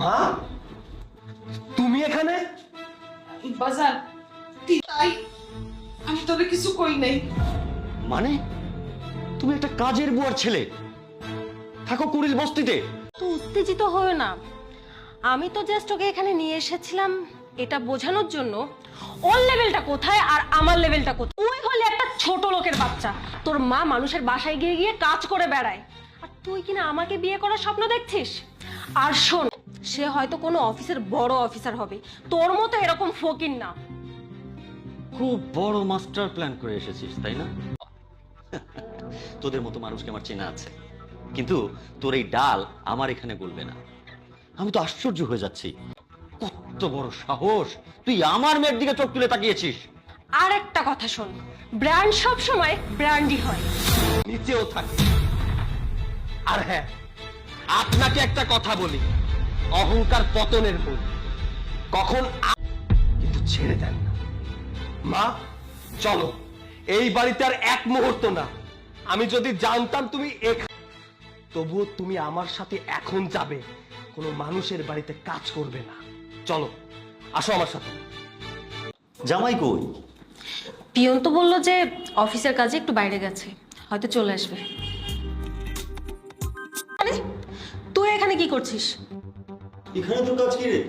মা? তুমি এখানে? বাজার তাই আমি তবে কিছু কই নাই। মানে? তুমি একটা কাজের বুয়ার ছেলে। থাকো কুড়িল বস্তিতে। তো উত্তেজিত না। আমি তো জাস্ট ওকে এখানে নিয়ে এসেছিলাম এটা বোঝানোর জন্য। ওর লেভেলটা কোথায় আর আমার লেভেলটা কোথায়? তুই হলে একটা ছোট লোকের বাচ্চা। তোর মা মানুষের বাসায় গিয়ে গিয়ে কাজ করে বেড়ায়। আর তুই কিনা আমাকে বিয়ে করার স্বপ্ন দেখছিস? আর শোন সে হয়তো কোনো অফিসের বড় অফিসার হবে। তোর মতো এরকম ফকির না। খুব বড় মাস্টার প্ল্যান করে এসেছিস তাই না? তোদের মতো মানুষকে আমার চেনা আছে। কিন্তু তোর এই ডাল আমার এখানে গলবে না। আমি তো আশ্চর্য হয়ে যাচ্ছি। কত বড় সাহস! তুই আমার মেয়ের দিকে চোখ তুলে তাকিয়েছিস। আর একটা কথা শোন ব্র্যান্ড সব সময় ব্র্যান্ডই হয়। নিচেও থাকে। আর হ্যাঁ আপনাকে একটা কথা বলি। অহংকার পতনের মূল কখন কিন্তু ছেড়ে দেন না। মা চলো এই বাড়িতে আর এক মুহূর্ত না। আমি যদি জানতাম তুমি তবুও তুমি আমার সাথে এখন যাবে। কোনো মানুষের বাড়িতে কাজ করবে না। চলো আসো আমার সাথে। জামাই কই? পিয়ন তো বলল যে অফিসের কাজে একটু বাইরে গেছে। হয়তো চলে আসবে। আরে তুই এখানে কি করছিস? এখানে তোর কাজ কি রে?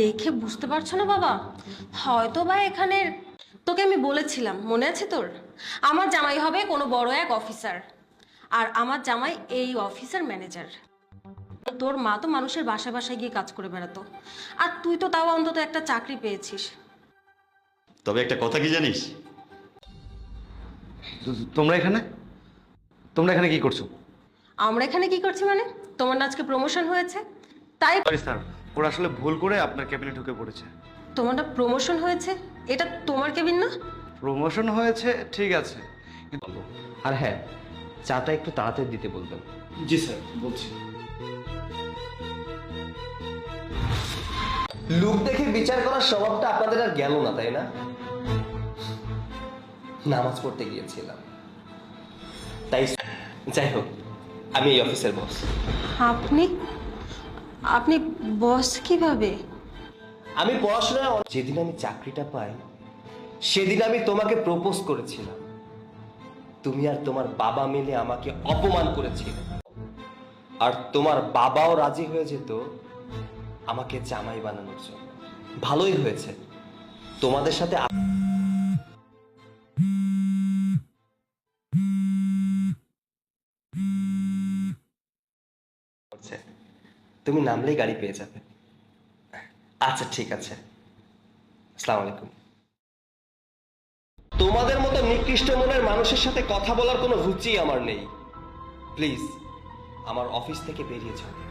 দেখে বুঝতে পারছ না বাবা? হয়তো বা এখানে তোকে আমি বলেছিলাম মনে আছে তোর? আমার জামাই হবে কোনো বড় এক অফিসার। আর আমার জামাই এই অফিসার ম্যানেজার। তোর মা তো মানুষের বাসায় বাসায় গিয়ে কাজ করে বেড়াতো। আর তুই তো তাও অন্তত একটা চাকরি পেয়েছিস। তবে একটা কথা কি জানিস? তোমরা এখানে? তোমরা এখানে কি করছ? আমরা এখানে কি করছি মানে? তোমার না আজকে প্রমোশন হয়েছে? তাই সরি স্যার ওরা আসলে ভুল করে আপনার ক্যাবিনে ঢুকে পড়েছে। তোমার না প্রমোশন হয়েছে? এটা তোমার কেবিন না? প্রমোশন হয়েছে ঠিক আছে। কিন্তু আর হ্যাঁ চাটা একটু তাড়াতাড়ি দিতে বলবেন। জি স্যার বলছি। লুক দেখে বিচার করার স্বভাবটা আপনাদের আর গেল না তাই না? নামাজ পড়তে গিয়েছিলাম। তাই যাই হোক আমি এই অফিসের বস। আপনি আপনি বস কীভাবে? আমি পড়াশোনায় যেদিন আমি চাকরিটা পাই, সেদিন আমি তোমাকে প্রপোজ করেছিলাম। তুমি আর তোমার বাবা মিলে আমাকে অপমান করেছিলে। আর তোমার বাবাও রাজি হয়ে যেত আমাকে জামাই বানানোর জন্য। ভালোই হয়েছে। তোমাদের সাথে। তুমি নামলেই গাড়ি পেয়ে যাবে। আচ্ছা ঠিক আছে। আসসালামু আলাইকুম। তোমাদের মতো নিকৃষ্ট মনের মানুষের সাথে কথা বলার কোনো রুচি আমার নেই। প্লিজ, আমার অফিস থেকে বেরিয়ে যাও।